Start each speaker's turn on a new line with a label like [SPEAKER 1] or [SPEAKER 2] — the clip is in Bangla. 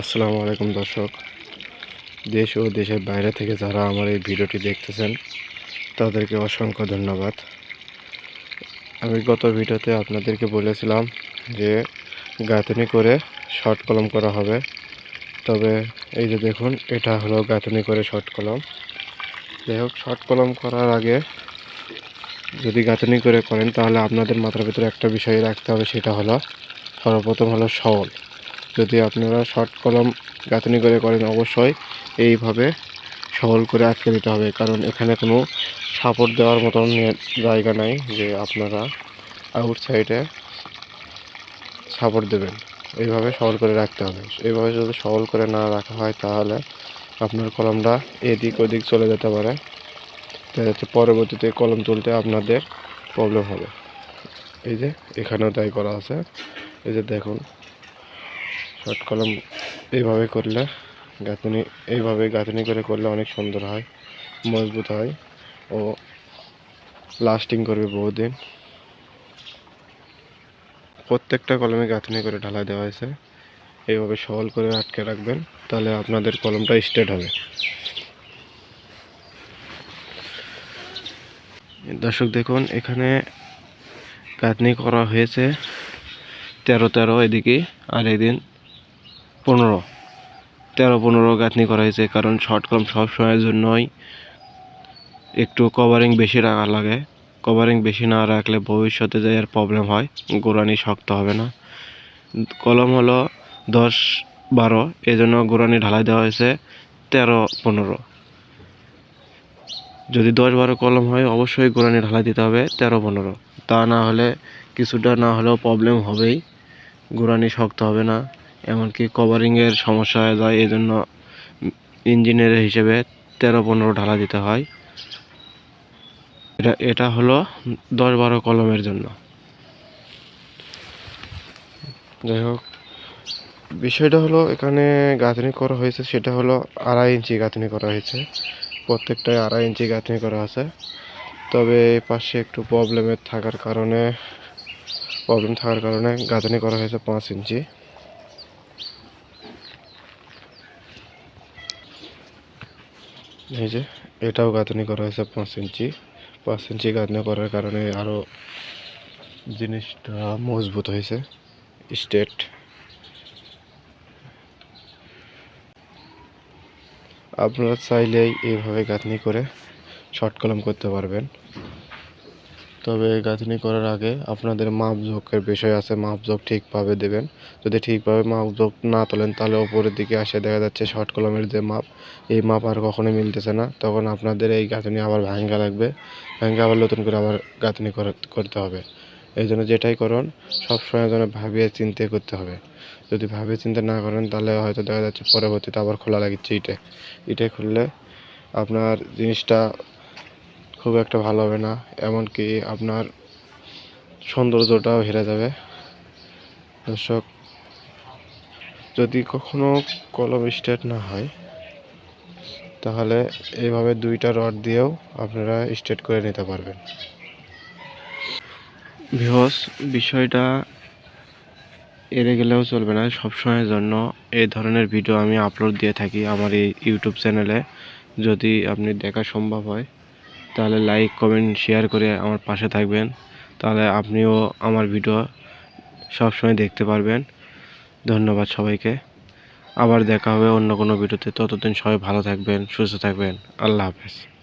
[SPEAKER 1] আসসালামু আলাইকুম দর্শক। দেশ ও দেশের বাইরে থেকে যারা আমার এই ভিডিওটি দেখতেছেন, তাদেরকে অসংখ্য ধন্যবাদ। আমি গত ভিডিওতে আপনাদেরকে বলেছিলাম যে গাঁথনি করে শর্ট কলম করা হবে। তবে এই যে দেখুন, এটা হলো গাঁথনি করে শর্ট কলম। যাই হোক, শর্ট কলম করার আগে যদি গাঁথনি করে করেন, তাহলে আপনাদের মাথার ভিতরে একটা বিষয় রাখতে হবে, সেটা হলো সর্বপ্রথম হলো সওল যদি আপনারা শর্ট কলম গাঁথনি করে করেন, অবশ্যই এইভাবে সহল করে আটকে দিতে হবে। কারণ এখানে কোনো সাপোর্ট দেওয়ার মতন জায়গা নাই যে আপনারা আউট সাইডে সাপোর্ট দেবেন। এইভাবে সহল করে রাখতে হবে। এইভাবে যদি সহল করে না রাখা হয়, তাহলে আপনার কলমটা এদিক ওদিক চলে যেতে পারে। যাচ্ছে পরবর্তীতে কলম তুলতে আপনাদের প্রবলেম হবে। এই যে এখানেও তাই করা আছে। এই যে দেখুন শর্ট কলম এইভাবে করলে গাঁথনি, এইভাবে গাঁথনি করে করলে অনেক সুন্দর হয়, মজবুত হয় ও লাস্টিং করবে বহুদিন। প্রত্যেকটা কলমে গাঁথনি করে ঢালাই দেওয়া হয়েছে। এইভাবে সহল করে আটকে রাখবেন, তাহলে আপনাদের কলমটা স্ট্রেট হবে। দর্শক দেখুন, এখানে গাঁথনি করা হয়েছে তেরো তেরো এদিকে, আর এদিন পনেরো। তেরো, পনেরো গাঁথনি করা হয়েছে, কারণ শর্ট কলম সব সময়ের জন্যই একটু কভারিং বেশি রাখা লাগে। কভারিং বেশি না রাখলে ভবিষ্যতে যে এর প্রবলেম হয়, গোড়ানি শক্ত হবে না। কলম হলো দশ, বারো এই জন্য গোড়ানি ঢালাই দেওয়া হয়েছে তেরো, পনেরো। যদি দশ, বারো কলম হয়, অবশ্যই গোড়ানি ঢালাই দিতে হবে তেরো, পনেরো। তা না হলে, কিছুটা না হলেও প্রবলেম হবেই। গোড়ানি শক্ত হবে না। এমনকি কভারিংয়ের সমস্যা হয়ে যায় এই জন্য ইঞ্জিনিয়ার হিসেবে তেরো পনেরো ঢালা দিতে হয়। এটা এটা হলো দশ বারো কলমের জন্য। যাই হোক, বিষয়টা হলো এখানে গাঁথনি করা হয়েছে, সেটা হলো আড়াই ইঞ্চি গাঁথনি করা হয়েছে। প্রত্যেকটাই আড়াই ইঞ্চি গাঁথনি করা আছে। তবে পাশে একটু প্রবলেমের থাকার কারণে প্রবলেম থাকার কারণে গাঁথনি করা হয়েছে পাঁচ ইঞ্চি। এই যে, এটাও গাঁথনি করা হয়েছে পাঁচ ইঞ্চি। পাঁচ ইঞ্চি গাঁথনি করার কারণে আরও জিনিসটা মজবুত হয়েছে স্টেট আপনারা চাইলেই এইভাবে গাঁথনি করে শর্ট কলম করতে পারবেন। তবে গাঁথনি করার আগে আপনাদের মাপজোকের বিষয় আছে মাপজোক ঠিকভাবে দেবেন। যদি ঠিকভাবে মাপজোক না তোলেন, তাহলে ওপরের দিকে আসে দেখা যাচ্ছে শর্ট কলমের যে মাপ, এই মাপ আর কখনোই মিলতেছে না। তখন আপনাদের এই গাঁথনি আবার ভাঙ্গা লাগবে। ভাঙ্গা আবার নতুন করে আবার গাঁথনি করতে হবে। এই জন্য যেটাই করুন, সবসময় যেন ভাবিয়ে চিন্তে করতে হবে। যদি ভাবিয়ে চিন্তা না করেন, তাহলে হয়তো দেখা যাচ্ছে পরবর্তীতে আবার খোলা লাগিচ্ছে ইটে। ইটে খুললে আপনার জিনিসটা খুব একটা ভালো হবে না, এমনকি আপনার সৌন্দর্যটাও হেরে যাবে। দর্শক, যদি কখনো কলম স্টার্ট না হয়, তাহলে এইভাবে দুইটা রড দিয়েও আপনারা স্ট্রেট করে নিতে পারবেন। ভিউস বিষয়টা এড়ে গেলেও চলবে না। সবসময়ের জন্য এই ধরনের ভিডিও আমি আপলোড দিয়ে থাকি আমার এই ইউটিউব চ্যানেলে। যদি আপনি দেখা সম্ভব হয় তাহলে লাইক কমেন্ট শেয়ার করে আমার পাশে থাকবেন। তাহলে আপনিও আমার ভিডিও সবসময় দেখতে পারবেন। ধন্যবাদ সবাইকে। আবার দেখা হবে অন্য কোনো ভিডিওতে ততদিন সবাই ভালো থাকবেন, সুস্থ থাকবেন। আল্লাহ হাফেজ।